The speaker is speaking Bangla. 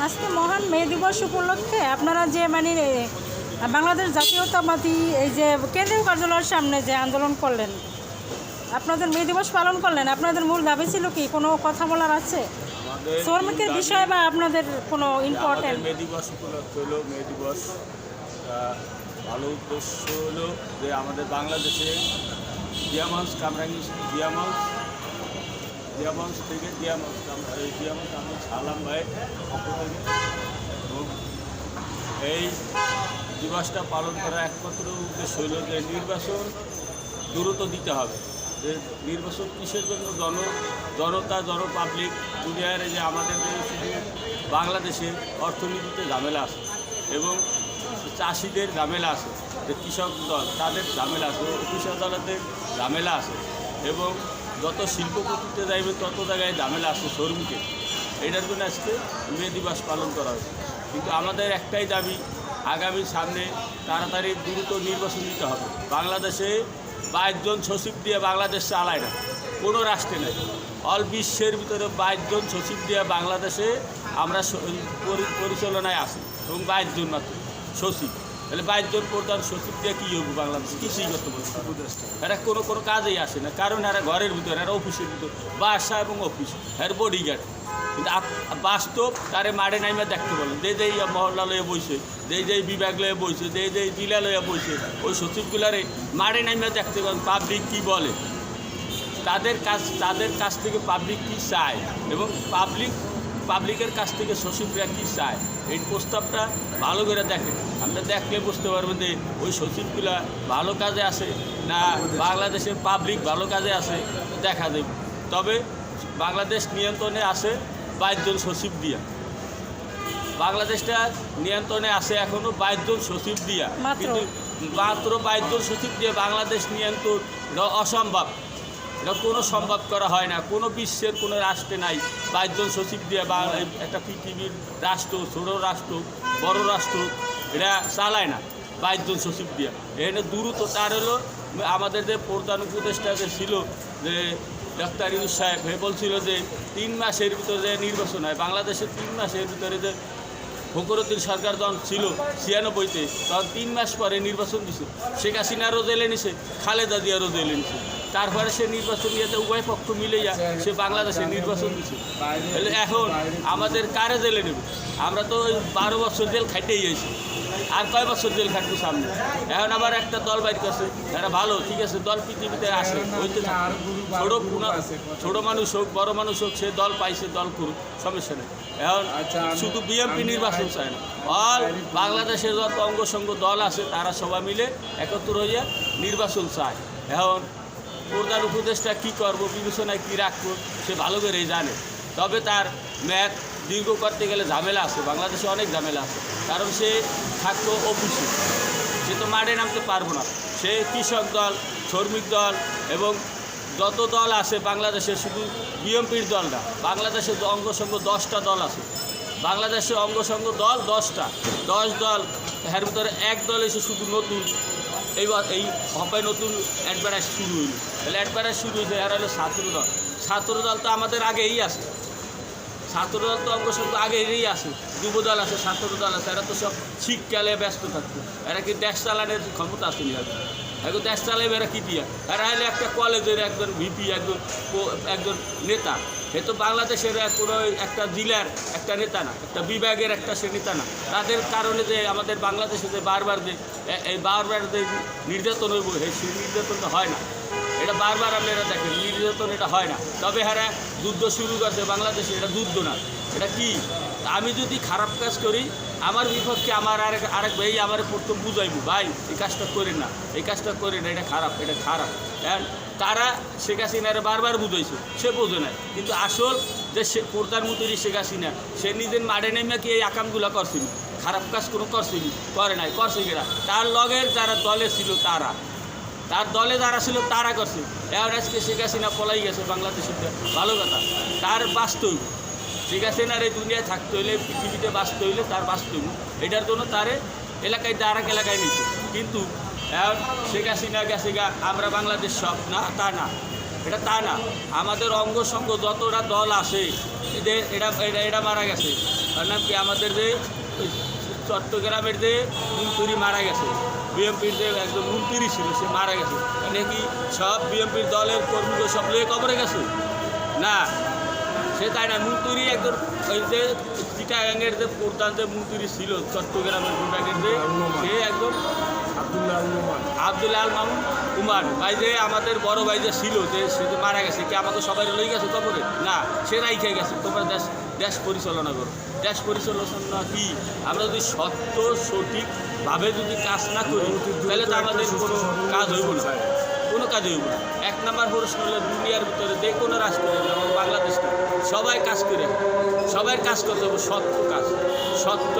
আজকে মহান মে দিবস উপলক্ষে আপনারা যে মানে বাংলাদেশ জাতীয়তাবাদী এই যে কেন্দ্রীয় কার্যালয়ের সামনে যে আন্দোলন করলেন আপনাদের মে দিবস পালন করলেন আপনাদের মূল দাবি ছিল কি কোনো কথা বলার আছে? শ্রমিকের বিষয়ে বা আপনাদের কোনো ইম্পর্টেন্ট মে দিবস উপলক্ষে হলো মে দিবস ভালো উদ্দেশ্য হলো যে আমাদের বাংলাদেশে দিয়ামঞ্চ কামরাঙ্গি দিয়ামঞ্চ দিয়ামঞ্চ থেকে কাম- এই সালাম ভাই। এই দিবসটা পালন করার একমাত্র উদ্দেশ্য হলো যে নির্বাচন দ্রুত দিতে হবে। যে নির্বাচন কিসের জন্য? জন জনতা, জন পাবলিক দুনিয়ার যে আমাদের যে বাংলাদেশে অর্থনীতিতে ঝামেলা আছে এবং চাষিদের ঝামেলা আছে, যে কৃষক দল, তাদের ঝামেলা আছে অফিস আদালতে ঝামেলা আছে এবং যত শিল্পপতিতে যাইবে, তত জায়গায় ঝামেলা আছে শ্রমিকের এটার জন্য আজকে মে দিবস পালন করা হয়েছে। কিন্তু আমাদের একটাই দাবি, আগামী সামনে তাড়াতাড়ি দ্রুত নির্বাচন দিতে হবে। বাংলাদেশে বাইশজন সচিব দিয়ে বাংলাদেশ চালায় না, কোনো রাষ্ট্রে নেই। অল বিশ্বের ভিতরে বাইশজন সচিব দিয়ে বাংলাদেশে আমরা পরিচালনায় আসি এবং বাইশজন মাত্র সচিব। তাহলে বাইশজন প্রধান সচিব দিয়ে কী হবে বাংলাদেশ? কিছুই করতে পারছে এরা কোনো কোনো কাজেই আসে না। কারণ এরা ঘরের ভিতরে, এরা অফিসের ভিতর। বাসা এবং অফিস, এর বডিগার্ড কিন্তু বাস্তব, তারে মারে নাইমে দেখতে বলে যে যেই মহল্লা লয়ে বইছে যে যেই বিভাগ লয়ে বইছে যে যেই জেলা লয়ে বইছে। ওই সচিবগুলারে মারে নাইমে দেখতে বলেন পাবলিক কী বলে? তাদের কাছ তাদের কাছ থেকে পাবলিক কী চায়? এবং পাবলিক পাবলিকের কাছ থেকে সচিবরা কী চায়? এই প্রস্তাবটা ভালো করে দেখেন। আমরা দেখলে বুঝতে পারবেন যে ওই সচিবগুলা ভালো কাজে আসে না বাংলাদেশের পাবলিক ভালো কাজে আসে দেখা দেবে তবে বাংলাদেশ নিয়ন্ত্রণে আসে বাইশজন সচিব দিয়া। বাংলাদেশটা নিয়ন্ত্রণে আসে এখনও বাইশজন সচিব দিয়া। মাত্র। কিন্তু মাত্র বাইশজন সচিব দিয়ে বাংলাদেশ নিয়ন্ত্রণ অসম্ভব। এটা কোনো সম্ভব করা হয় না, কোনো বিশ্বের কোনো রাষ্ট্রে নাই। বাইশজন সচিব দিয়ে বা একটা পৃথিবীর রাষ্ট্র, ছোট রাষ্ট্র, বড় রাষ্ট্র এটা চালায় না বাইশজন সচিব দিয়ে। এখানে দ্রুত তার হলো, আমাদের যে প্রধান উপদেষ্টা যে ছিল, যে ডাক্তার ইউনুস সাহেব এ বলছিল যে তিন মাসের ভিতরে যে নির্বাচন হয় বাংলাদেশের তিন মাসের ভিতরে যে ফকরুদ্দিন সরকার যখন ছিল ছিয়ানব্বইতে। তখন তিন মাস পরে নির্বাচন দিছে। শেখ হাসিনারও জেলে নিছে, খালেদা জিয়ারও জেলে নিছে। তারপরে সে নির্বাচন নিয়ে উভয় পক্ষ মিলে যা সে বাংলাদেশে নির্বাচন দিছে। এখন আমাদের কারে জেলে নেবে? আমরা তো ওই বারো বছর জেল খাইতেই গেছি আর কয় বছর জেল খাটবো সামনে? এখন আবার একটা দল বাইর করছে। এরা ভালো, ঠিক আছে, দল পৃথিবীতে আসে হইতে। ছোট ছোট মানুষ হোক, বড় মানুষ হোক, সে দল পাইছে দল করুক, সমস্যা নেই। এখন শুধু বিএনপি নির্বাচন চায় না। অল বাংলাদেশের যত অঙ্গসঙ্গ দল আছে, তারা সবাই মিলে একত্র হইয়া নির্বাচন চায়। এখন প্রধান উপদেশটা কী করব, বিবেচনায় কী রাখব, সে ভালো করেই জানে। তবে তার ম্যাথ দীর্ঘ করতে গেলে ঝামেলা আছে, বাংলাদেশে অনেক ঝামেলা আছে। কারণ সে থাকতো অফিসে সে তো মাঠে নামতে পারব না। সে কৃষক দল, শ্রমিক দল এবং যত দল আছে বাংলাদেশে শুধু বিএমপির দল না, বাংলাদেশে অঙ্গসঙ্গ দশটা দল আছে। বাংলাদেশে অঙ্গসঙ্গ দল দশটা, দশ দল, এর ভিতরে এক দল এসে শুধু নতুন, এইবার এই হপায় নতুন অ্যাডভার্টাইজ শুরু হইল। তাহলে অ্যাডভার্টাইজ শুরু হয়েছে এরা হলো ছাত্র দল। ছাত্র দল তো আমাদের আগেই আছে। ছাত্র দল তো অঙ্গ সঙ্গ আগেই আছে যুব দল আছে ছাত্র দল আছে, এরা তো সব শিক্ষালে ব্যস্ত থাকতো। এরা কি দেশ চালানোর ক্ষমতা আছে এখন দেশ চালাবে এরা কী দিয়া এরা হলে একটা কলেজের একজন ভিপি, একজন একজন নেতা। এ তো বাংলাদেশের কোনো একটা জেলার একটা নেতা না, একটা বিভাগের একটা সে নেতা না। তাদের কারণে যে আমাদের বাংলাদেশে যে বারবার যে এই বারবার যে নির্যাতন হইব, সেই নির্যাতনটা হয় না। এটা বারবার আপনারা দেখেন, নির্যাতন এটা হয় না। তবে হ্যাঁ যুদ্ধ শুরু করছে বাংলাদেশে, এটা যুদ্ধ না। এটা কি? আমি যদি খারাপ কাজ করি, আমার বিপক্ষে আমার আরেক আরেক ভাই আমার প্রথম বুঝাইবো, ভাই, এই কাজটা করেন না, এই কাজটা করেন না, এটা খারাপ এটা খারাপ। হ্যাঁ তারা শেখ হাসিনারে বারবার বুঝাইছে, সে বোঝে না। কিন্তু আসল যে সে, প্রধানমন্ত্রী শেখ হাসিনা, সে নিজের মাঠে নেমে কি এই আকামগুলো করছিল? খারাপ কাজ কোনো করছিল? করে নাই, করছে কিনা? তার লগের যারা দলে ছিল তারা। তার দলে যারা ছিল, তারা করছে। এখন আজকে শেখ হাসিনা পলাই গেছে বাংলাদেশের ভালো কথা। তার বাস্তব। শেখ হাসিনার এই দুনিয়ায় থাকতে হইলে, পৃথিবীতে বাঁচতে হইলে তার বাস্তব। এটার জন্য তারে এলাকায় আর এক এলাকায় নিচ্ছে কিন্তু শেখ হাসিনা গেছে গা, আমরা বাংলাদেশ সব। না, তা না। এটা তা না। আমাদের অঙ্গ সঙ্গ যতটা দল এদের এটা এটা এটা মারা গেছে। নাম কি আমাদের যে চট্টগ্রামের যে মন্ত্রী মারা গেছে বিএমপির যে একজন মন্ত্রী ছিল সে মারা গেছে। নাকি সব বিএমপির দলের কর্মীদের সব লেগে কবরে গেছে? না সে তাই না মন্ত্রী একজন ওই যে চিটাগাঙ্গের যে প্রধান যে মন্ত্রী ছিল চট্টগ্রামের বিভাগের যে সে একদম আব্দুল্লাহ আব্দুল আল মামুন উমার। ভাই যে আমাদের বড় ভাই যে ছিল যে সে মারা গেছে কি আমাকে সবাই লই গেছে কবরে? না সে রাইখে গেছে। তোমরা দেশ দেশ পরিচালনা করো। দেশ পরিচালনা কি? আমরা যদি সত্য সঠিকভাবে যদি কাজ না করি তাহলে তো আমাদের কোনো কাজ হইব না। কোনো কাজ হইব না। এক নম্বর প্রশ্ন হলো দুনিয়ার ভিতরে যে কোনো রাষ্ট্র যেমন বাংলাদেশ সবাই কাজ করে সবাই কাজ করতে হবে সত্য কাজ সত্য